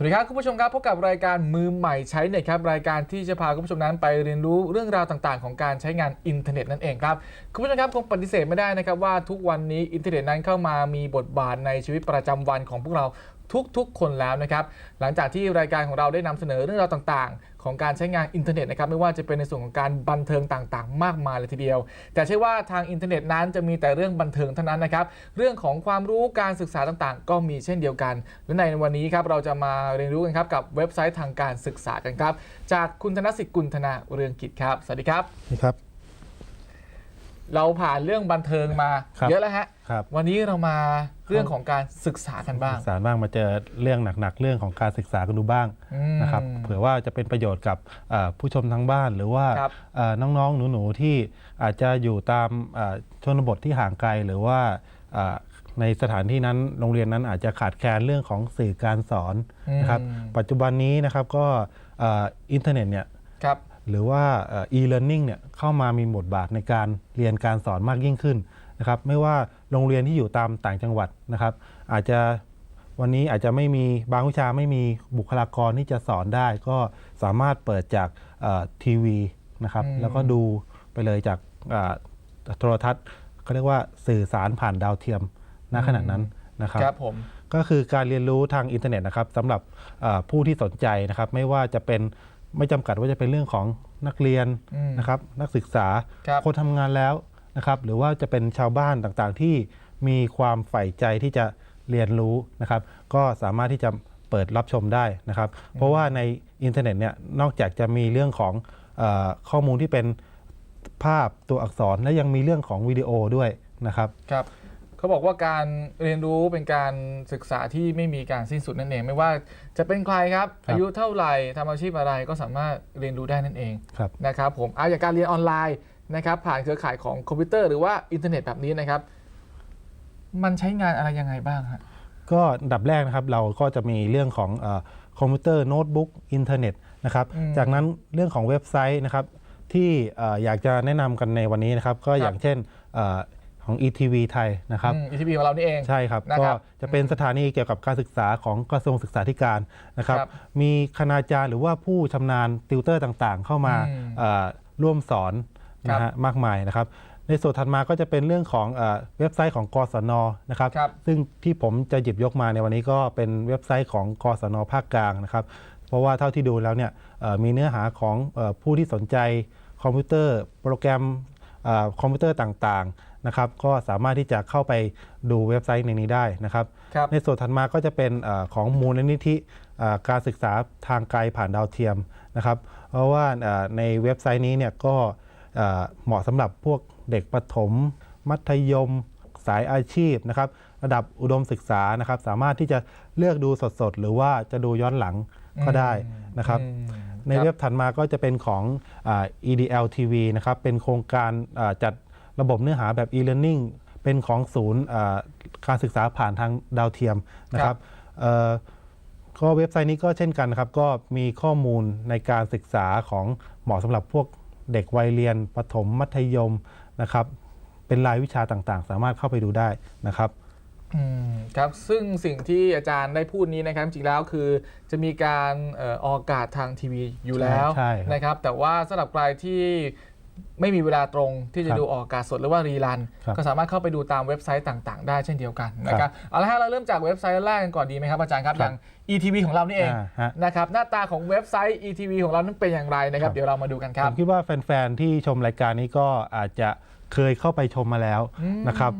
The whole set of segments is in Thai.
สวัสดีครับคุณผู้ชมครับพบกับรายการมือใหม่ใช้เน็ตครับรายการที่จะพาคุณผู้ชมนั้นไปเรียนรู้เรื่องราวต่างๆ ของการใช้งานอินเทอร์เน็ตนั่นเองครับคุณผู้ชมครับคงปฏิเสธไม่ได้นะครับว่าทุกวันนี้อินเทอร์เน็ตนั้นเข้ามามีบทบาทในชีวิตประจำวันของพวกเราทุกๆ คนแล้วนะครับหลังจากที่รายการของเราได้นำเสนอเรื่องราวต่างๆ ของการใช้งานอินเทอร์เน็ตนะครับไม่ว่าจะเป็นในส่วนของการบันเทิงต่างๆ มากมายเลยทีเดียว แต่ใช่ว่าทางอินเทอร์เน็ตนั้นจะมีแต่เรื่องบันเทิงเท่านั้นนะครับเรื่องของความรู้การศึกษาต่างๆ ก็มีเช่นเดียวกัน และในวันนี้ครับเราจะมาเรียนรู้กันครับกับเว็บไซต์ทางการศึกษากันครับจากคุณธนสิทธิ์กุลธนาเรืองกิจครับสวัสดีครับสวัสดีครับ เราผ่านเรื่องบันเทิงมาครับเยอะแล้วฮะ ครับ วันนี้เรามาเรื่องของการศึกษากันบ้าง สารบ้างมาเจอเรื่องหนักๆเรื่องของการศึกษากันดูบ้างอืมนะครับเผื่อว่าจะเป็นประโยชน์กับเอ่อผู้ชมทั้งบ้าน หรือว่าครับเอ่อน้องๆหนูๆที่อาจจะอยู่ตามเอ่อชนบทที่ห่างไกลหรือว่าเอ่อในสถานที่นั้นโรงเรียนนั้นอาจจะขาดแคลนเรื่องของสื่อการสอนนะครับอืม ปัจจุบันนี้นะครับก็เอ่ออินเทอร์เน็ตเนี่ย ครับ หรือว่าเอ่อ e-learning เนี่ยเข้ามามีบทบาทในการเรียนการสอนมากยิ่งขึ้นนะครับไม่ว่าโรงเรียนที่อยู่ตามต่างจังหวัดนะครับ อาจจะวันนี้อาจจะไม่มีบางวิชาไม่มีบุคลากรที่จะสอนได้ ก็สามารถเปิดจากเอ่อทีวีนะครับอืมแล้วก็ดูไปเลยจากเอ่อโทรทัศน์เขาเรียกว่าสื่อสารผ่านดาวเทียมณขณะนั้นนะครับครับผมก็คือการเรียนรู้ทางอินเทอร์เน็ตนะครับสำหรับเอ่อผู้ที่สนใจนะครับ ไม่ว่าจะเป็น ไม่จำกัดว่าจะเป็นเรื่องของนักเรียนอืมนะครับ นักศึกษาครับคนทำงานแล้วนะครับ หรือว่าจะเป็นชาวบ้านต่างๆที่มีความใฝ่ใจที่จะเรียนรู้นะครับ ก็สามารถที่จะเปิดรับชมได้นะครับ เพราะว่าในอินเทอร์เน็ตเนี่ยนอกจากจะมีเรื่องของเออข้อมูลที่เป็นภาพตัวอักษรและยังมีเรื่องของวิดีโอด้วยนะครับครับ เขาบอกว่าการเรียนรู้เป็นการศึกษาที่ไม่มีการสิ้นสุดนั่นเอง ไม่ว่าจะเป็นใครครับครับ อายุเท่าไหร่ทำอาชีพอะไรก็สามารถเรียนรู้ได้นั่นเองครับนะครับผมเอาอย่างการเรียนออนไลน์นะครับผ่านเครือข่ายของคอมพิวเตอร์หรือว่าอินเทอร์เน็ตแบบนี้นะครับ มันใช้งานอะไรยังไงบ้างฮะก็อันดับแรกนะครับเราก็จะมีเรื่องของเออคอมพิวเตอร์โน้ตบุ๊กอินเทอร์เน็ตนะครับอืมจากนั้นเรื่องของเว็บไซต์นะครับที่เอ่ออยากจะแนะนำกันในวันนี้นะครับ ก็อย่างเช่นเอ่อ ของ ETV ไทยนะครับอีทีพีของเรานี่เองใช่ครับนะก็ครับจะเป็นสถานีเกี่ยวกับการศึกษาของกระทรวงศึกษาธิการนะครับครับมีคณาจารย์หรือว่าผู้ชำนาญติวเตอร์ต่างๆ เข้ามาอืมเอ่อร่วมสอนครับนะฮะมากมายนะครับ ในส่วนถัดมาก็จะเป็นเรื่องของเออเว็บไซต์ของกศนนะครับครับซึ่งที่ผมจะหยิบยกมาในวันนี้ก็เป็นเว็บไซต์ของกศนภาคกลางนะครับ เพราะว่าเท่าที่ดูแล้วเนี่ยเอ่อมีเนื้อหาของเออผู้ที่สนใจคอมพิวเตอร์ โปรแกรมเออคอมพิวเตอร์ต่างๆ นะครับก็สามารถที่จะเข้าไปดูเว็บไซต์ในนี้ได้นะครับ ครับ ในส่วนถัดมาก็จะเป็นเออของมูลนิธิเอ่อการศึกษาทางไกลผ่านดาวเทียมนะครับ เพราะว่าเอ่อในเว็บไซต์นี้เนี่ยก็เอ่อเหมาะสำหรับพวกเด็กประถม มัธยม สายอาชีพนะครับ ระดับอุดมศึกษานะครับ สามารถที่จะเลือกดูสดๆ หรือว่าจะดูย้อนหลังก็ได้นะครับ อืมในเว็บถัดมาก็จะเป็นของอา EDL TV นะครับ เป็นโครงการอ่าจัด ระบบเนื้อหาแบบ e-learning เป็นของศูนย์อ่าการศึกษาผ่านทางดาวเทียมนะครับเอ่อก็เว็บไซต์นี้ก็เช่นกันนะครับ ก็มีข้อมูลในการศึกษาของเหมาะสำหรับพวกเด็กวัยเรียนประถมมัธยมนะครับ เป็นรายวิชาต่างๆ สามารถเข้าไปดูได้นะครับอืมครับซึ่งสิ่งที่อาจารย์ได้พูดนี้นะครับจริงๆแล้วคือจะมีการเอ่อออกอากาศทางทีวีอยู่แล้วใช่ใช่ครับนะครับ แต่ว่าสำหรับใครที่ ไม่มีเวลาตรงที่จะครับดูออกอากาศสดหรือว่ารีรัน ครับก็สามารถเข้าไปดูตามเว็บไซต์ต่างๆ ได้เช่นเดียวกันนะครับเอาละฮะเราเริ่มจากเว็บไซต์แรกกันก่อนดีไหมครับอาจารย์ครับคอรับย่าง ETV ของเรานี่เองอ่าฮะ นะครับหน้าตาของเว็บไซต์ ETV ของเรานั้นเป็นอย่างไรนะครับครับเดี๋ยวเรามาดูกันคผรับ มคิดว่าแฟน ๆ ที่ชมรายการนี้ก็อาจจะเคยเข้าไปชมมาแล้วอืมนะครับ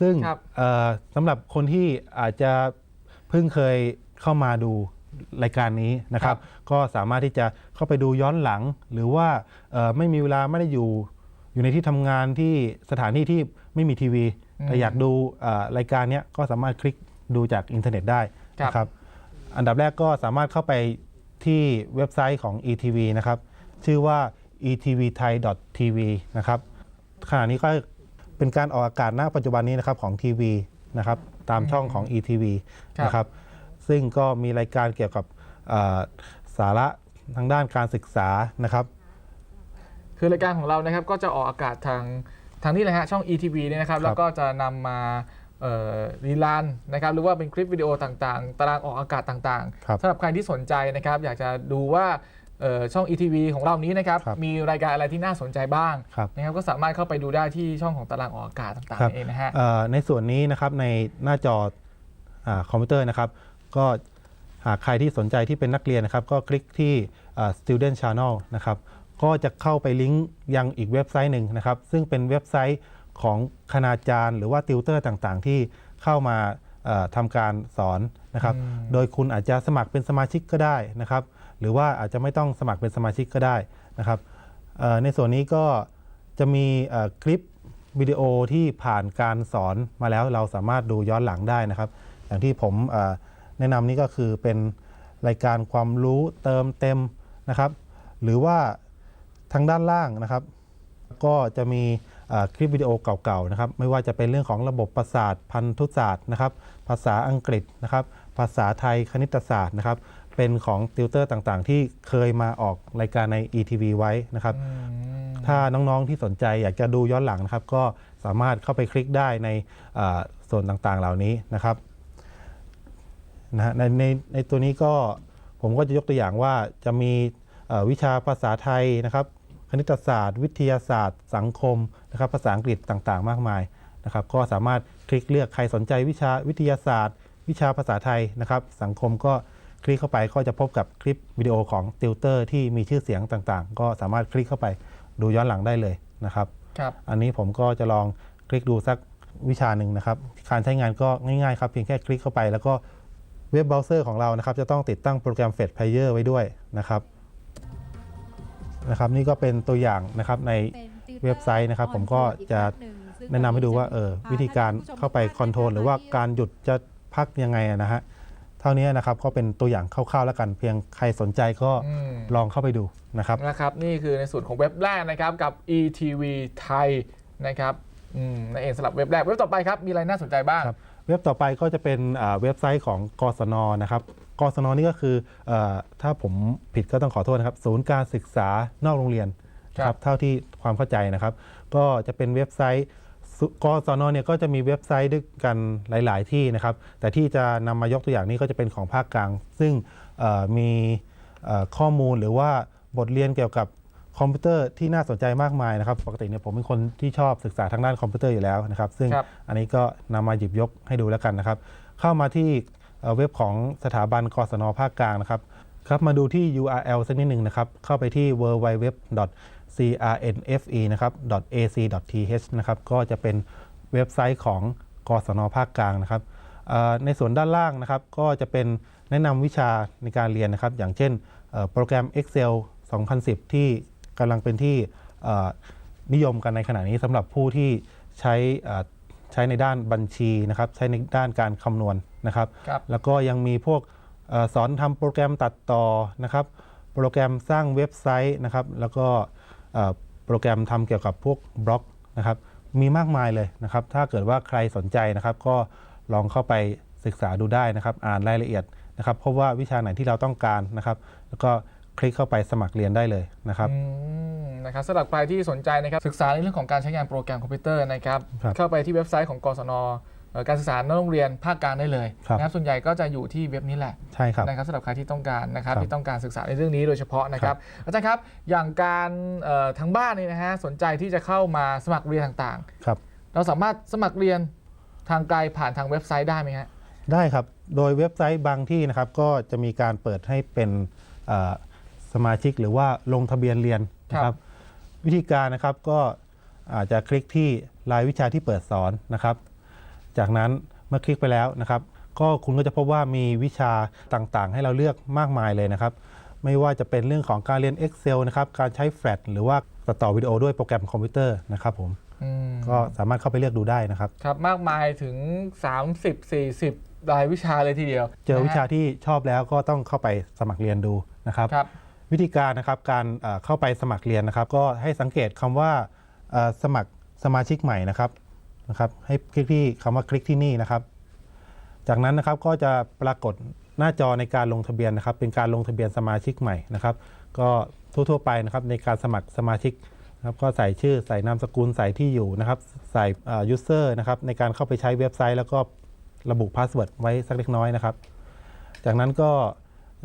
ซึ่งครับ เอ่อสำหรับคนที่อาจจะเพิ่งเคยเข้ามาดู รายการนี้นะครับ ก็สามารถที่จะเข้าไปดูย้อนหลัง หรือว่าเอ่อไม่มีเวลาไม่ได้อยู่อยู่ในที่ทำงานที่สถานที่ที่ไม่มีทีวีอืมแต่อยากดูเอ่อรายการเนี้ยก็สามารถคลิกดูจากอินเทอร์เน็ตได้ครับนะครับ อันดับแรกก็สามารถเข้าไปที่เว็บไซต์ของ ETV นะครับ ชื่อว่า etvthai.tv นะครับขณะนี้ก็เป็นการออกอากาศณปัจจุบันนี้นะครับของทีวีนะครับตามช่องของ ETV ครับนะครับ ซึ่งก็มีรายการเกี่ยวกับเอ่อสาระทางด้านการศึกษานะครับ คือรายการของเรานะครับก็จะออกอากาศทางทางนี้เลยฮะช่อง ETV เนี่ยนะครับครับแล้วก็จะนำมาเอ่อรีลันนะครับหรือว่าเป็นคลิปวิดีโอต่างๆ ตารางออกอากาศต่างครับๆสำหรับใครที่สนใจนะครับ อยากจะดูว่าเอ่อช่อง ETV ของเรานี้นะครับครับมีรายการอะไรที่น่าสนใจบ้างครับนะครับก็สามารถเข้าไปดูได้ที่ช่องของตารางออกอากาศต่างครับๆเองนะฮะเอ่อในส่วนนี้นะครับในหน้าจออาคอมพิวเตอร์นะครับ ก็หากใครที่สนใจที่เป็นนักเรียนนะครับ ก็คลิกที่อ่า student channel นะครับ ก็จะเข้าไปลิงก์ยังอีกเว็บไซต์หนึ่งนะครับ ซึ่งเป็นเว็บไซต์ของคณาจารย์ หรือว่าติวเตอร์ต่างๆ ที่เข้ามาเอ่อทำการสอนนะครับอืมโดยคุณอาจจะสมัครเป็นสมาชิกก็ได้นะครับ หรือว่าอาจจะไม่ต้องสมัครเป็นสมาชิกก็ได้นะครับเอ่อในส่วนนี้ก็จะมีเอ่อคลิปวิดีโอที่ผ่านการสอนมาแล้วเราสามารถดูย้อนหลังได้นะครับ อย่างที่ผมเอ่อ แนะนำนี่ก็คือเป็นรายการความรู้เติมเต็มนะครับ หรือว่าทางด้านล่างนะครับ ก็จะมีเอ่อคลิปวิดีโอเก่าๆนะครับ ไม่ว่าจะเป็นเรื่องของระบบประสาทพันธุศาสตร์นะครับ ภาษาอังกฤษนะครับ ภาษาไทยคณิตศาสตร์นะครับ เป็นของติวเตอร์ต่างๆ ที่เคยมาออกรายการใน ETV ไว้นะครับอืมถ้าน้องๆที่สนใจอยากจะดูย้อนหลังนะครับ ก็สามารถเข้าไปคลิกได้ในเอ่อส่วนต่างๆ เหล่านี้นะครับ นะฮะในในในตัวนี้ก็ผมก็จะยกตัวอย่างว่าจะมีเอ่อวิชาภาษาไทยนะครับคณิตศาสตร์ วิทยาศาสตร์ สังคมนะครับภาษาอังกฤษต่างๆ มากมายนะครับก็สามารถคลิกเลือกใครสนใจวิชาวิทยาศาสตร์ วิชาภาษาไทยนะครับ สังคมก็คลิกเข้าไปก็จะพบกับคลิปวิดีโอของติวเตอร์ที่มีชื่อเสียงต่างๆ ก็สามารถคลิกเข้าไปดูย้อนหลังได้เลยนะครับครับอันนี้ผมก็จะลองคลิกดูสักวิชาหนึ่งนะครับ การใช้งานก็ง่ายๆครับเพียงแค่คลิกเข้าไป แล้วก็ เว็บเบราว์เซอร์ของเรานะครับจะต้องติดตั้งโปรแกรม Fetch Player ไว้ด้วยนะครับนะครับ นี่ก็เป็นตัวอย่างนะครับในเว็บไซต์นะครับ ผมก็จะแนะนำให้ดูว่าเออวิธีการเข้าไปคอนโทรลหรือว่าการหยุดจะพักยังไงอะนะฮะเท่านี้นะครับก็เป็นตัวอย่างคร่าวๆแล้วกัน เพียงใครสนใจก็อืมลองเข้าไปดูนะครับนะครับ นี่คือในส่วนของเว็บแรกนะครับกับ ETV ไทยนะครับอืมนั่นเองสำหรับเว็บแรกเว็บต่อไปครับมีอะไรน่าสนใจบ้างครับ เว็บต่อไปก็จะเป็นอ่าเว็บไซต์ของกศนนะครับกศนนี่ก็คือเออถ้าผมผิดก็ต้องขอโทษนะครับ ศูนย์การศึกษานอกโรงเรียนนะคครัรับบเท่าที่ความเข้าใจนะครับ ก็จะเป็นเว็บไซต์สุกศนเนี่ยก็จะมีเว็บไซต์ด้วยกันหลาย ๆ ที่นะครับ แต่ที่จะนำมายกตัวอย่างนี้ก็จะเป็นของภาคกลาง ซึ่งเอ่อมีเอ่อข้อมูลหรือว่าบทเรียนเกี่ยวกับ คอมพิวเตอร์ที่น่าสนใจมากมายนะครับ ปกติเนี่ยผมเป็นคนที่ชอบศึกษาทางด้านคอมพิวเตอร์อยู่แล้วนะครับ ซึ่งครับ อันนี้ก็นำมาหยิบยกให้ดูแล้วกันนะครับ เข้ามาที่เอ่อเว็บของสถาบันกศนภาคกลางนะครับ ครับมาดูที่ URL สักนิดหนึ่งนะครับ เข้าไปที่ www.crnfe นะครับ .ac.th นะครับ ก็จะเป็นเว็บไซต์ของกศนภาคกลางนะครับเอ่อในส่วนด้านล่างนะครับ ก็จะเป็นแนะนำวิชาในการเรียนนะครับ อย่างเช่นเอ่อโปรแกรม Excel 2010 ที่ กำลังเป็นที่เอ่อนิยมกันในขณะนี้สำหรับผู้ที่ใช้เอ่อใช้ในด้านบัญชีนะครับ ใช้ในด้านการคำนวณนะครับครับแล้วก็ยังมีพวกเออสอนทำโปรแกรมตัดต่อนะครับ โปรแกรมสร้างเว็บไซต์นะครับ แล้วก็เอ่อโปรแกรมทำเกี่ยวกับพวกบล็อกนะครับ มีมากมายเลยนะครับ ถ้าเกิดว่าใครสนใจนะครับ ก็ลองเข้าไปศึกษาดูได้นะครับ อ่านรายละเอียดนะครับ เพราะว่าวิชาไหนที่เราต้องการนะครับ แล้วก็ คลิกเข้าไปสมัครเรียนได้เลยนะครับอืมนะครับสำหรับใครที่สนใจนะครับศึกษาในเรื่องของการใช้งานโปรแกรมคอมพิวเตอร์นะครับครับเข้าไปที่เว็บไซต์ของกศนเอ่อการศึกษานอกโรงเรียนภาคกลางได้เลยครับ นะครับส่วนใหญ่ก็จะอยู่ที่เว็บนี้แหละ ใช่ครับ นะครับสำหรับใครที่ต้องการนะครับครับที่ต้องการศึกษาในเรื่องนี้โดยเฉพาะนะครับอาจารย์ครับอย่างการเอ่อทางบ้านนี่นะฮะสนใจที่จะเข้ามาสมัครเรียนต่างครับ ๆ เราสามารถสมัครเรียนทางไกลผ่านทางเว็บไซต์ได้ไหมฮะ ได้ครับ โดยเว็บไซต์บางที่นะครับก็จะมีการเปิดให้เป็นเอ่อ สมาชิกหรือว่าลงทะเบียนเรียนนะคครัรับบวิธีการนะครับก็อาจจะคลิกที่รายวิชาที่เปิดสอนนะครับ จากนั้นเมื่อคลิกไปแล้วนะครับ ก็คุณก็จะพบว่ามีวิชาต่างๆ ให้เราเลือกมากมายเลยนะครับ ไม่ว่าจะเป็นเรื่องของการเรียน Excel นะครับ การใช้ Flash หรือว่าตัดต่อวิดีโอด้วยโปรแกรมคอมพิวเตอร์นะครับผมอืมก็สามารถเข้าไปเลือกดูได้นะครับครับมากมายถึง 30 40 รายวิชาเลยทีเดียว เจอวิชานะฮะที่ชอบแล้วก็ต้องเข้าไปสมัครเรียนดูนะครับครับ วิธีการนะครับการเข้าไปสมัครเรียนนะครับ ก็ให้สังเกตคำว่าสมัครสมาชิกใหม่นะครับนะครับ ให้คลิกที่คำว่าคลิกที่นี่นะครับ จากนั้นนะครับก็จะปรากฏหน้าจอในการลงทะเบียนนะครับ เป็นการลงทะเบียนสมาชิกใหม่นะครับ ก็ทั่วๆไปนะครับในการสมัครสมาชิกนะครับก็ใส่ชื่อใส่นามสกุลใส่ที่อยู่นะครับ ใส่ยูเซอร์นะครับในการเข้าไปใช้เว็บไซต์ แล้วก็ระบุพาสเวิร์ดไว้สักเล็กน้อยนะครับ จากนั้นก็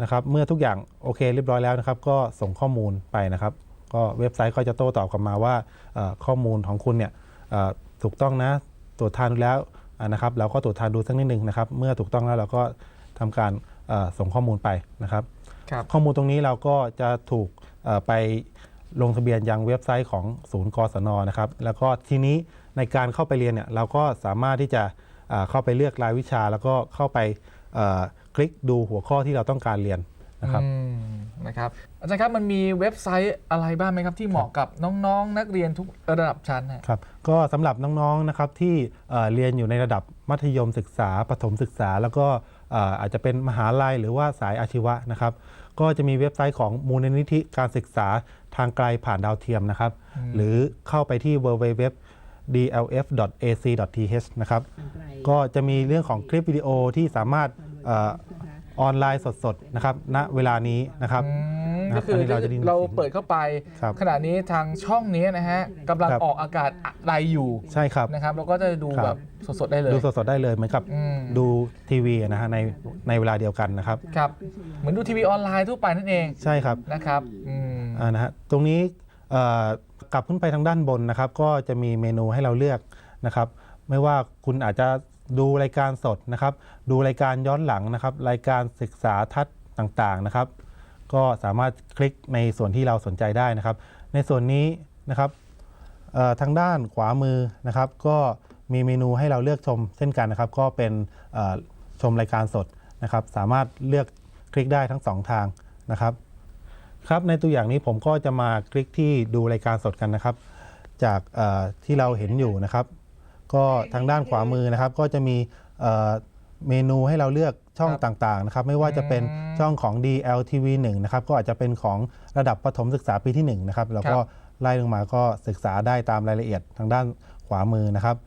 นะครับเมื่อทุกอย่างโอเคเรียบร้อยแล้วนะครับ ก็ส่งข้อมูลไปนะครับ ก็เว็บไซต์ก็จะโต้ตอบกลับมาว่าเอ่อข้อมูลของคุณเนี่ยเอ่อถูกต้องนะตรวจทานดูแล้วอ่านะครับ เราก็ตรวจทานดูสักนิดนึงนะครับ เมื่อถูกต้องแล้วเราก็ทำการเอ่อส่งข้อมูลไปนะครับครับข้อมูลตรงนี้เราก็จะถูกเอ่อไปลงทะเบียนยังเว็บไซต์ของศูนย์กศนนะครับ แล้วก็ทีนี้ในการเข้าไปเรียนเนี่ยเราก็สามารถที่จะเอ่อเข้าไปเลือกรายวิชา แล้วก็เข้าไปเอ่อค ลิกดูหัวข้อที่เราต้องการเรียนนะครับอืมนะครับอาจารย์ครับมันมีเว็บไซต์อะไรบ้างไหมครับ ที่เหมาะกับน้องๆนักเรียนทุกระดับชั้นฮะครับก็สำหรับน้องๆนะครับที่เอ่อเรียนอยู่ในระดับมัธยมศึกษาประถมศึกษา แล้วก็เอ่ออาจจะเป็นมหาลัยหรือว่าสายอาชีวะนะครับ ก็จะมีเว็บไซต์ของมูลนิธิการศึกษาทางไกลผ่านดาวเทียมนะครับ หรือเข้าไปที่ www dlf.ac.th นะครับ ก็จะมีเรื่องของคลิปวิดีโอที่สามารถ เออออนไลน์สดๆนะครับณเวลานี้นะครับ อืมนะครับก็คือตอนนี้เราจะได้ยินเราเสียงเปิดเข้าไป ครับ ขณะนี้ทางช่องนี้นะฮะกำลังครับออกอากาศอะไรอยู่ใช่ครับ นะครับเราก็จะดูครับ แบบสดๆได้เลย ดูสดๆได้เลยเหมือนกับอืม ดูทีวีนะฮะในในเวลาเดียวกันนะครับ ครับเหมือนดูทีวีออนไลน์ทั่วไปนั่นเองใช่ครับ นะครับอืม อ่านะฮะตรงนี้เอ่อกลับขึ้นไปทางด้านบนนะครับ ก็จะมีเมนูให้เราเลือกนะครับ ไม่ว่าคุณอาจจะ ดูรายการสดนะครับ ดูรายการย้อนหลังนะครับ รายการศึกษาทัศน์ต่างๆนะครับ ก็สามารถคลิกในส่วนที่เราสนใจได้นะครับ ในส่วนนี้นะครับทางด้านขวามือนะครับ ก็มีเมนูให้เราเลือกชมเช่นกันนะครับ ก็เป็นชมรายการสดนะครับ สามารถเลือกคลิกได้ทั้งสองทางนะครับครับในตัวอย่างนี้ผมก็จะมาคลิกที่ดูรายการสดกันนะครับ จากที่เราเห็นอยู่นะครับ ก็ทางด้านขวามือนะครับก็จะมีเอ่อเมนูให้เราเลือกช่องครับต่างๆนะครับไม่ว่าจะเป็นอืมช่องของ DLTV 1นะครับก็อาจจะเป็นของระดับประถมศึกษาปีที่1นะครับแล้วก็ครับไล่ลงมาก็ศึกษาได้ตามรายละเอียดทางด้านขวามือนะครับ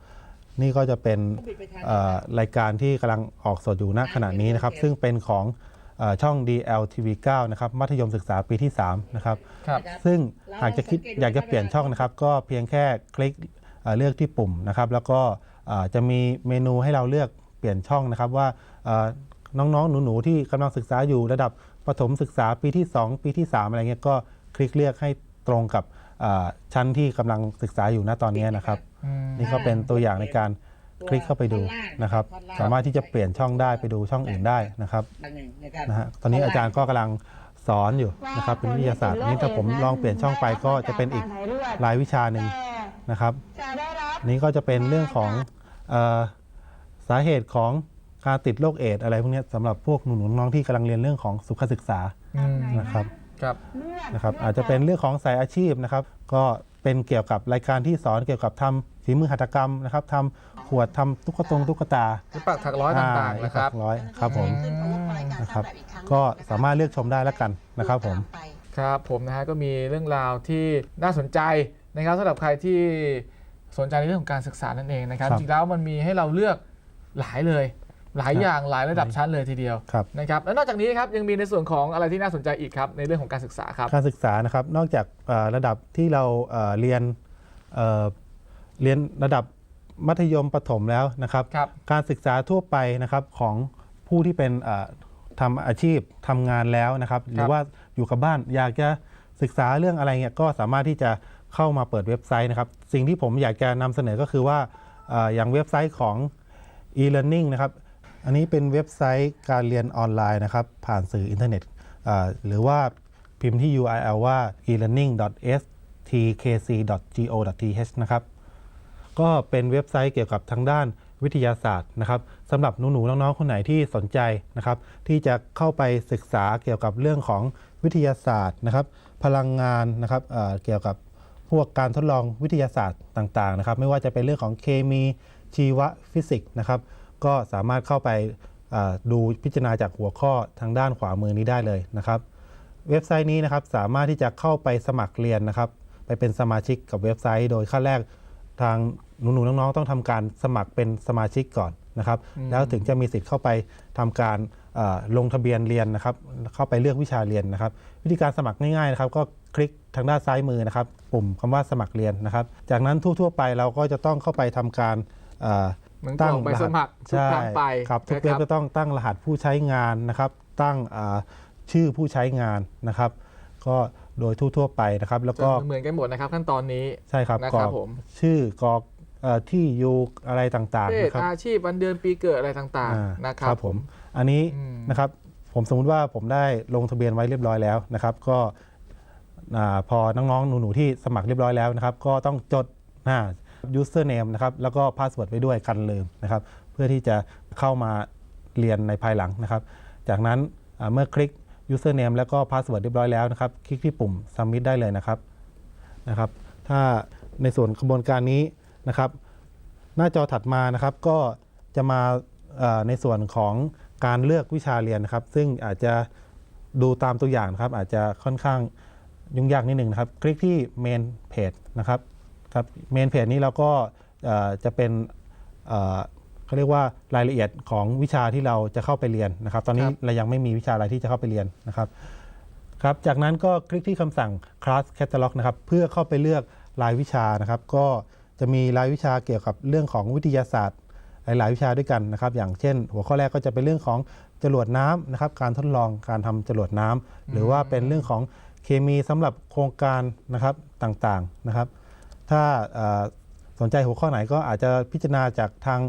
นี่ก็จะเป็นเอ่อรายการที่กำลังออกสดอยู่ณขณะนี้นะครับ ซึ่งเป็นของเอ่อช่อง DLTV 9นะครับมัธยมศึกษาปีที่3นะครับครับซึ่งหากจะคิดอยากจะเปลี่ยนช่องนะครับ ก็เพียงแค่คลิก เอ่อเลือกที่ปุ่มนะครับ แล้วก็เอ่อจะมีเมนูให้เราเลือกเปลี่ยนช่องนะครับว่าเอ่อน้องๆ หนูๆ ที่กำลังศึกษาอยู่ระดับประถมศึกษาปีที่ 2 ปีที่ 3 อะไรเงี้ยก็คลิกเลือกให้ตรงกับเอ่อชั้นที่กำลังศึกษาอยู่ณตอนนี้นะครับอืมนี่ก็เป็นตัวอย่างในการคลิกเข้าไปดูนะครับ สามารถที่จะเปลี่ยนช่องได้ไปดูช่องอื่นได้นะครับอันหนึ่งนะครับนะฮะตอนนี้อาจารย์ก็กำลังสอนอยู่นะครับเป็นวิทยาศาสตร์อันนี้ถ้าผมลองเปลี่ยนช่องไปก็จะเป็นอีกรายวิชาหนึ่ง นะครับจะได้รับนี้ก็จะเป็นเรื่องของเออสาเหตุของการติดโรคเอดส์อะไรพวกเนี้ยสำหรับพวกหนูๆน้องๆที่กำลังเรียนเรื่องของสุขศึกษาอืมนะครับครับนะครับอาจจะเป็นเรื่องของสายอาชีพนะครับ ก็เป็นเกี่ยวกับรายการที่สอนเกี่ยวกับทำฝีมือหัตถกรรมนะครับทำขวดทำตุ๊กตงตุ๊กตาหรือปักถักร้อยต่างๆนะครับร้อยครับผมขึ้น powerpoint การนะครับสำหอีครั้งก็สามารถเลือกชมได้แล้วกันนะครับผมไปครับผมนะฮะก็มีเรื่องราวที่น่าสนใจ นะครับสำหรับใครที่สนใจในเรื่องของการศึกษานั่นเองนะครับ ครัจบริงๆแล้วมันมีให้เราเลือกหลายเลย หลายครับอย่างหลายระดับชั้นเลยทีเดียวครับ นะครับแล้วนอกจากนี้ครับยังมีในส่วนของอะไรที่น่าสนใจอีกครับในเรื่องของการศึกษาครับ การศึกษานะครับนอกจากเอ่อระดับที่เราเอ่อเรียนเอ่อเรียนระดับมัธยมประถมแล้วนะครับ ครับการศึกษาทั่วไปนะครับของผู้ที่เป็นเอ่อทำอาชีพทำงานแล้วนะครับ หรือว่าอยู่กับบ้านอยากจะศึกษาเรื่องอะไรเงี้ยก็สามารถที่จะ เข้ามาเปิดเว็บไซต์นะครับ สิ่งที่ผมอยากจะนำเสนอก็คือว่าอย่างเว็บไซต์ของ e-learning นะครับ อันนี้เป็นเว็บไซต์การเรียนออนไลน์นะครับ ผ่านสื่ออินเทอร์เน็ตหรือว่าพิมพ์ที่ URL ว่า e-learning.stkc.go.th นะครับ ก็เป็นเว็บไซต์เกี่ยวกับทางด้านวิทยาศาสตร์นะครับสำหรับหนูๆน้องๆคนไหนที่สนใจนะครับ ที่จะเข้าไปศึกษาเกี่ยวกับเรื่องของวิทยาศาสตร์นะครับ พลังงานนะครับเเกี่ยวกับ พวกการทดลองวิทยาศาสตร์ต่างๆนะครับ ไม่ว่าจะเป็นเรื่องของเคมีชีวฟิสิกส์นะครับ ก็สามารถเข้าไปอ่าดูพิจารณาจากหัวข้อทางด้านขวามือนี้ได้เลยนะครับ เว็บไซต์นี้นะครับสามารถที่จะเข้าไปสมัครเรียนนะครับ ไปเป็นสมาชิกกับเว็บไซต์ โดยขั้นแรกทางหนูๆน้องๆ ต้องทำการสมัครเป็นสมาชิกก่อนนะครับ แล้วถึงจะมีสิทธิ์เข้าไปทำการเอ่อ ลงทะเบียนเรียนนะครับ เข้าไปเลือกวิชาเรียนนะครับ วิธีการสมัครง่ายๆนะครับ ก็คลิกทางด้านซ้ายมือนะครับ ปุ่มคำว่าสมัครเรียนนะครับ จากนั้นทั่วๆไปเราก็จะต้องเข้าไปทำการเอ่อเหมือนกรอกใบสมัครทุกครั้งไปครับทุกนะเว็บจะต้องตั้งรหัสผู้ใช้งานนะครับ ตั้งอ่าชื่อผู้ใช้งานนะครับ ก็โดยทั่วๆไปนะครับ แล้วจะก็เหมือนกันหมดนะครับขั้นตอนนี้ใช่ครับนะกครรัอบกผมชื่อกรอกเอ่อที่อยู่อะไรต่างเพๆศนะครับอาชีพวันเดือนปีเกิดอะไรต่างอ่าๆนะครับผม อันนี้อืมนะครับผมสมมุติว่าผมได้ลงทะเบียนไว้เรียบร้อยแล้วนะครับ ก็อาพอน้องๆหนูๆที่สมัครเรียบร้อยแล้วนะครับ ก็ต้องจดหน้า username นะครับแล้วก็ password ไว้ด้วยกันลืมนะครับ เพื่อที่จะเข้ามาเรียนในภายหลังนะครับ จากนั้นอ่าเมื่อคลิก username แล้วก็ password เรียบร้อยแล้วนะครับ คลิกที่ปุ่ม submit ได้เลยนะครับนะครับ ถ้าในส่วนกระบวนการนี้นะครับ หน้าจอถัดมานะครับก็จะมาเอ่อในส่วนของ การเลือกวิชาเรียนนะครับ ซึ่งอาจจะดูตามตัวอย่างนะครับ อาจจะค่อนข้างยุ่งยากนิดหนึ่งนะครับ คลิกที่ main page นะครับครับ main page นี้เราก็เอ่อจะเป็นเอ่อเขาเรียกว่ารายละเอียดของวิชาที่เราจะเข้าไปเรียนนะครับ ตอนนี้ครับเรายังไม่มีวิชาอะไรที่จะเข้าไปเรียนนะครับครับจากนั้นก็คลิกที่คำสั่ง class catalog นะครับเพื่อเข้าไปเลือกรายวิชานะครับ ก็จะมีรายวิชาเกี่ยวกับเรื่องของวิทยาศาสตร์ หลาย ๆ วิชาด้วยกันนะครับ อย่างเช่น หัวข้อแรกก็จะเป็นเรื่องของจรวดน้ำนะครับ การทดลองการทำจรวดน้ำหรือว่าเป็นเรื่องของเคมีสำหรับโครงการนะครับต่าง ๆ นะครับ ถ้าสนใจหัวข้อไหนก็อาจจะพิจารณาจากทาง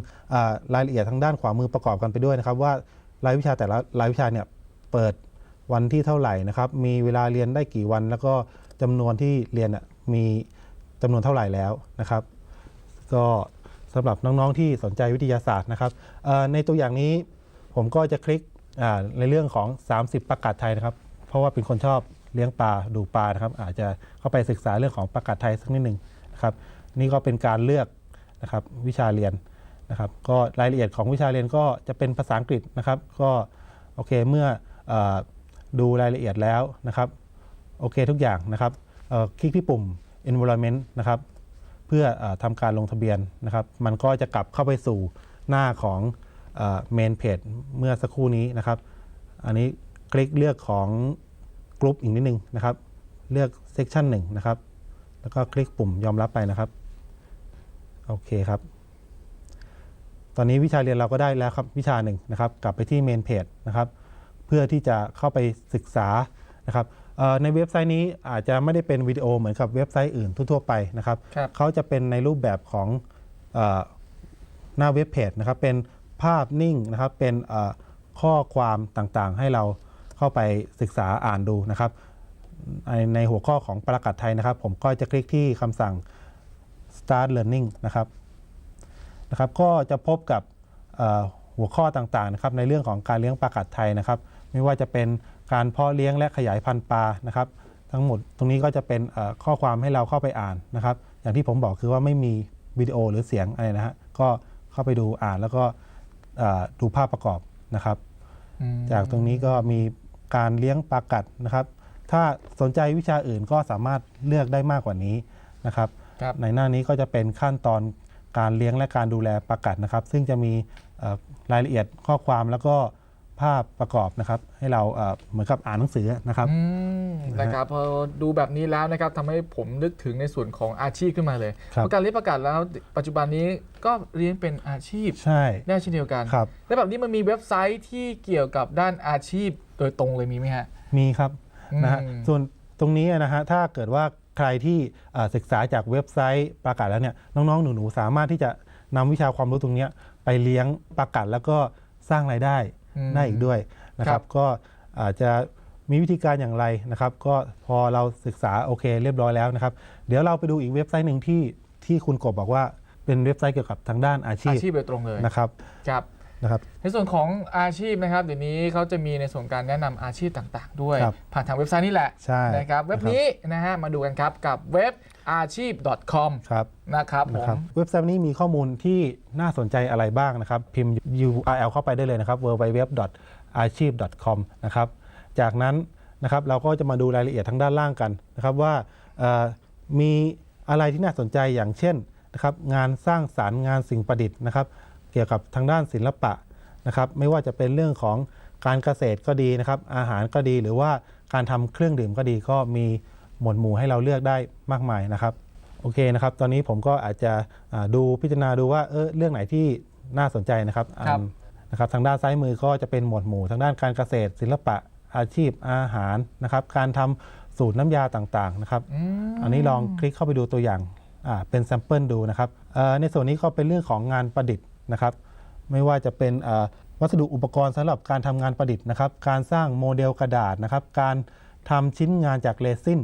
รายละเอียดทางด้านขวามือประกอบกันไปด้วยนะครับ ว่ารายวิชาแต่ละรายวิชาเนี่ยเปิดวันที่เท่าไหร่นะครับ มีเวลาเรียนได้กี่วัน แล้วก็จำนวนที่เรียนมีจำนวนเท่าไหร่แล้วนะครับ ก็ สำหรับน้องๆที่สนใจวิทยาศาสตร์นะครับในตัวอย่างนี้ผมก็จะคลิกในเรื่องของ 30 ประกาศไทยนะครับ เพราะว่าเป็นคนชอบเลี้ยงปลาดูปลานะครับ อาจจะเข้าไปศึกษาเรื่องของประกาศไทยสักนิดหนึ่งนะครับ นี่ก็เป็นการเลือกนะครับวิชาเรียนนะครับ ก็รายละเอียดของวิชาเรียนก็จะเป็นภาษาอังกฤษนะครับ ก็โอเคเมื่ออดูรายละเอียดแล้วนะครับโอเคทุกอย่างนะครับคลิกที่ปุ่ม environment นะครับ พื่ออทำการลงทะเบียนนะครับ มันก็จะกลับเข้าไปสู่หน้าของเมนเพจเมื่อสักครู่นี้นะครับ อันนี้คลิกเลือกของกลุ่มอีกนิดนึงนะครับ เลือกเซกชันหนึ่งนะครับ แล้วก็คลิกปุ่มยอมรับไปนะครับ โอเคครับ ตอนนี้วิชาเรียนเราก็ได้แล้วครับ วิชาหนึ่งนะครับ กลับไปที่เมนเพจนะครับ เพื่อที่จะเข้าไปศึกษานะครับ ในเว็บไซต์นี้อาจจะไม่ได้เป็นวิดีโอเหมือนกับเว็บไซต์อื่นทั่วๆไปนะครับครับเขาจะเป็นในรูปแบบของเออหน้าเว็บเพจนะครับเป็นภาพนิ่งนะครับเป็นเอ่อข้อความต่างๆ ให้เราเข้าไปศึกษาอ่านดูนะครับในในหัวข้อของประกาศไทยนะครับ ผมก็จะคลิกที่คำสั่ง start learning นะครับนะครับ ก็จะพบกับเอ่อหัวข้อต่างๆนะครับในเรื่องของการเลี้ยงปลากัดไทยนะครับ ไม่ว่าจะเป็น การเพาะเลี้ยงและขยายพันธุ์ปลานะครับ ทั้งหมดตรงนี้ก็จะเป็นเอ่อข้อความให้เราเข้าไปอ่านนะครับ อย่างที่ผมบอกคือว่าไม่มีวิดีโอหรือเสียงอะไรนะฮะก็เข้าไปดูอ่านแล้วก็เอ่อดูภาพประกอบนะครับอืมจากตรงนี้ก็มีการเลี้ยงปลากัดนะครับ ถ้าสนใจวิชาอื่นก็สามารถเลือกได้มากกว่านี้นะครับครับในหน้านี้ก็จะเป็นขั้นตอนการเลี้ยงและการดูแลปลากัดนะครับ ซึ่งจะมีเอ่อรายละเอียดข้อความแล้วก็ ภาพประกอบนะครับ ให้เราเอ่อเหมือนกับอ่านหนังสือนะครับ อืมนะครับพอดูแบบนี้แล้วนะครับทำให้ผมนึกถึงในส่วนของอาชีพขึ้นมาเลยครับ เพราะการเลี้ยงประกาศแล้ว ปัจจุบันนี้ก็เลี้ยงเป็นอาชีพใช่ได้เช่นเดียวกันครับ แล้วแบบนี้มันมีเว็บไซต์ที่เกี่ยวกับด้านอาชีพโดยตรงเลยมีไหมฮะ มีครับนะฮะอืม ส่วนตรงนี้นะฮะถ้าเกิดว่าใครที่เอ่อศึกษาจากเว็บไซต์ประกาศแล้วเนี่ยน้องๆ หนูๆ สามารถที่จะนำวิชาความรู้ตรงเนี้ยไปเลี้ยงประกาศแล้วก็สร้างรายได้ อืมได้อีกด้วยนะคครัรับบก็อาจจะมีวิธีการอย่างไรนะครับ ก็พอเราศึกษาโอเคเรียบร้อยแล้วนะครับ เดี๋ยวเราไปดูอีกเว็บไซต์หนึ่งที่ที่คุณกบบอกว่าเป็นเว็บไซต์เกี่ยวกับทางด้านอาชีอาพชีพโดยตรงเลยนะครับครับ นะครับ ในส่วนของอาชีพนะครับเดี๋ยวนี้เขาจะมีในส่วนการแนะนำอาชีพต่างๆ ด้วย ครับผ่านทางเว็บไซต์นี่แหละใช่นะครับเว็บนี้นะฮะมาดูกันครับกับเว็บอาชีพ .com ครับนะครับผนะครัมบเว็บไซต์นี้มีข้อมูลที่น่าสนใจอะไรบ้างนะครับ พิมพ์ URL เข้าไปได้เลยนะครับ www.archive.com นะครับจากนั้นนะครับเราก็จะมาดูรายละเอียดทางด้านล่างกันนะครับว่าเอ่อมีอะไรที่น่าสนใจอย่างเช่นนะครับงานสร้างสารรค์งานสิ่งประดิษฐ์นะครับ เกี่ยวกับทางด้านศิลปะนะครับ ไม่ว่าจะเป็นเรื่องของการเกษตรก็ดีนะครับ อาหารก็ดีหรือว่าการทำเครื่องดื่มก็ดีก็มีหมวดหมู่ให้เราเลือกได้มากมายนะครับโอเคนะครับ ตอนนี้ผมก็อาจจะอ่าดูพิจารณาดูว่าเออเรื่องไหนที่น่าสนใจนะครับครับอ่านะครับ ทางด้านซ้ายมือก็จะเป็นหมวดหมู่ ทางด้านการเกษตร ศิลปะอาชีพอาหารนะครับ การทำสูตรน้ำยาต่างๆนะครับอืมอันนี้ลองคลิกเข้าไปดูตัวอย่างอ่าเป็นแซมเปิลดูนะครับเอ่อในส่วนนี้ก็เป็นเรื่องของงานประดิษฐ์ นะครับไม่ว่าจะเป็นเอ่อวัสดุอุปกรณ์สำหรับการทำงานประดิษฐ์นะครับ การสร้างโมเดลกระดาษนะครับ การทำชิ้นงานจากเรซิน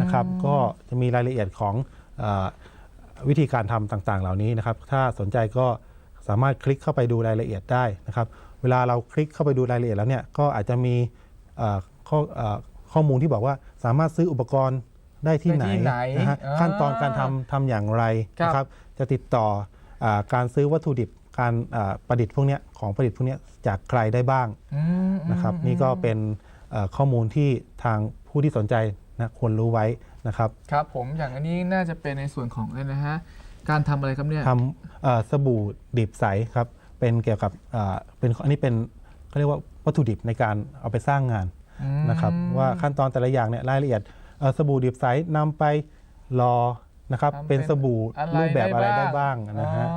นะครับ ก็จะมีรายละเอียดของเออวิธีการทำต่างๆ เหล่านี้นะครับ ถ้าสนใจก็สามารถคลิกเข้าไปดูรายละเอียดได้นะครับ เวลาเราคลิกเข้าไปดูรายละเอียดแล้วเนี่ยก็อาจจะมีเอ่อข้อเอ่อข้อมูลที่บอกว่าสามารถซื้ออุปกรณ์ได้ที่ไหนได้ที่ไหนนะฮะอ่าขั้นตอนการทำทำอย่างไรครับนะครับ จะติดต่ออา การซื้อวัตถุดิบการอ่าประดิษฐ์พวกเนี้ยของประดิษฐ์พวกเนี้ยจากใครได้บ้างอืมนะครับอืมนี่ก็เป็นเอ่อข้อมูลที่ทางผู้ที่สนใจนะควรรู้ไว้นะครับ ครับผมอย่างอันนี้น่าจะเป็นในส่วนของเลยนะฮะการทำอะไรครับเนี่ยทำเอ่อสบู่ดิบใสครับเป็นเกี่ยวกับเอ่อเป็นอันนี้เป็นเขาเรียกว่าวัตถุดิบในการเอาไปสร้างงานอืมนะครับ ว่าขั้นตอนแต่ละอย่างเนี่ยรายละเอียดเอ่อสบู่ดิบใสนำไปรอ นะครับทำเป็นสบู่อะไรรูปแบบอะไรได้ได้บ้าบ้างงนะฮะ อ๋อ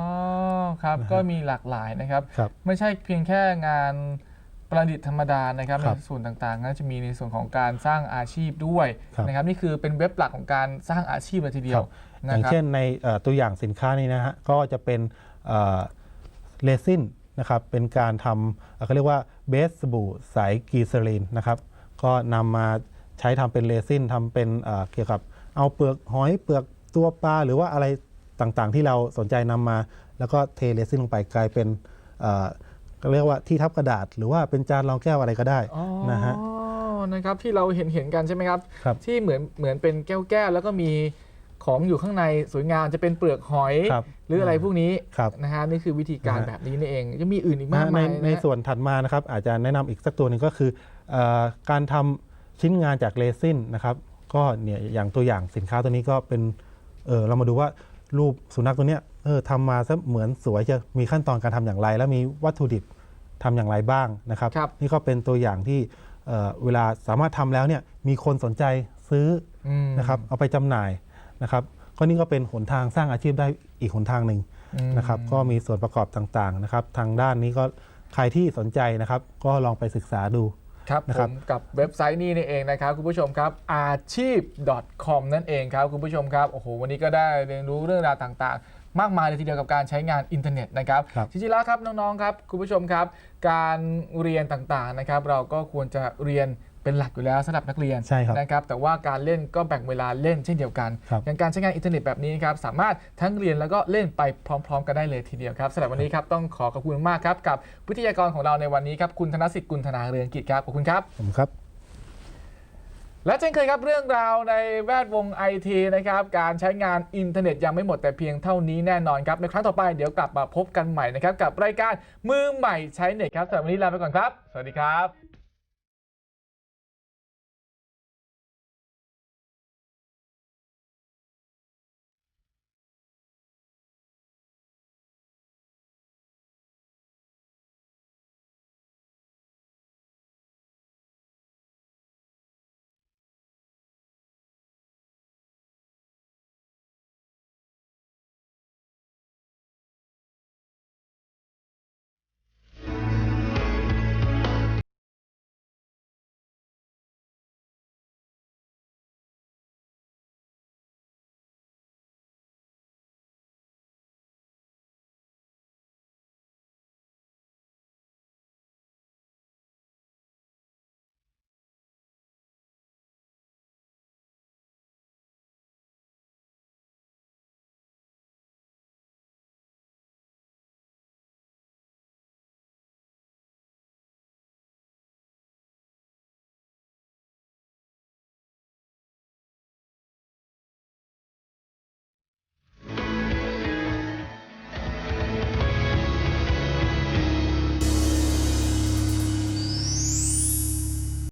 ครับก็มีหลากหลายนะครับ ครับไม่ใช่เพียงแค่งานประดิษฐ์ธรรมดานะครับครับในส่วนต่างๆก็จะมีในส่วนของการสร้างอาชีพด้วยครับ นะครับนี่คือเป็นเว็บหลักของการสร้างอาชีพเลยทีเดียควรับอนะย่างครับ เช่นในเอ่อตัวอย่างสินค้านี้นะฮะก็จะเป็นเรซินนะครับเป็นการทำเอ่อเขาเรียกว่าเบสสบู่ใสกีเซรีนนะครับก็นำมาใช้ทำเป็นเรซินทำเป็นเอ่อเกี่ยวกับเอาเปลือกหอยเปลือก ตัวปลาหรือว่าอะไรต่างๆ ที่เราสนใจนำมา แล้วก็เทเรซินลงไปกลายเป็นเอ่อก็เรียกว่าที่ทับกระดาษ หรือว่าเป็นจานรองแก้วอะไรก็ได้อ๋อนะฮะนะครับที่เราเห็นเห็นกันใช่ไหมครับครับที่เหมือนเหมือนเป็นแก้วแก้วๆแล้วก็มีของอยู่ข้างในสวยงามจะเป็นเปลือกหอยครับหรืออะไรพวกนี้ครับนะฮะนี่คือวิธีการนะฮะแบบนี้นี่เองจะมีอื่นอีกนะมากฮะในมายในนะส่วนถัดมานะครับ อาจจะแนะนำอีกสักตัวหนึ่งก็คือเออการทำชิ้นงานจากเรซินนะครับ ก็เนี่ยอย่างตัวอย่างสินค้าตัวนี้ก็เป็น เออเรามาดูว่ารูปสุนัขตัวเนี้ยเออทำมาซะเหมือนสวยจะมีขั้นตอนการทำอย่างไร แล้วมีวัตถุดิบทำอย่างไรบ้างนะครับครับนี่ก็เป็นตัวอย่างที่เอ่อเวลาสามารถทำแล้วเนี่ยมีคนสนใจซื้ออืมนะครับเอาไปจำหน่ายนะครับก็นี่ก็เป็นหนทางสร้างอาชีพได้อีกหนทางหนึ่งอืมนะครับก็มีส่วนประกอบต่างๆนะครับ ทางด้านนี้ก็ใครที่สนใจนะครับ ก็ลองไปศึกษาดู ครับนะผครับมกับเว็บไซต์นี้นี่เองนะครับคุณผู้ชมครับอาชีพ .com นั่นเองครับคุณผู้ชมครับโอ้โหวันนี้ก็ได้เรียนรู้เรื่องราวต่างๆ มากมายเลยทีเดียวกับการใช้งานอินเทอร์เน็ตนะครับครับ จริงๆแล้วครับน้องๆครับคุณผู้ชมครับ การเรียนต่างๆนะครับเราก็ควรจะเรียน เป็นหลักอยู่แล้วสำหรับนักเรียนใช่ครับนะครับแต่ว่าการเล่นก็แบ่งเวลาเล่นเช่นเดียวกันครับ อย่างการใช้งานอินเทอร์เน็ตแบบนี้ครับสามารถทั้งเรียนแล้วก็เล่นไปพร้อม ๆ กันได้เลยทีเดียวครับสำหรับวันนี้ครับต้องขอขอบคุณมากครับกับวิทยากรของเราในวันนี้ครับคุณธนสิทธิ์กุลธนาเรืองกิจครับขอบคุณครับ ผมครับ และเช่นเคยครับเรื่องราวในแวดวงไอทีนะครับการใช้งานอินเทอร์เน็ตยังไม่หมดแต่เพียงเท่านี้แน่นอนครับในครั้งต่อไปเดี๋ยวกลับมาพบกันใหม่นะครับกับรายการมือใหม่ใช้เน็ตครับสำหรับวันนี้ลาไปก่อนครับ สวัสดีครับ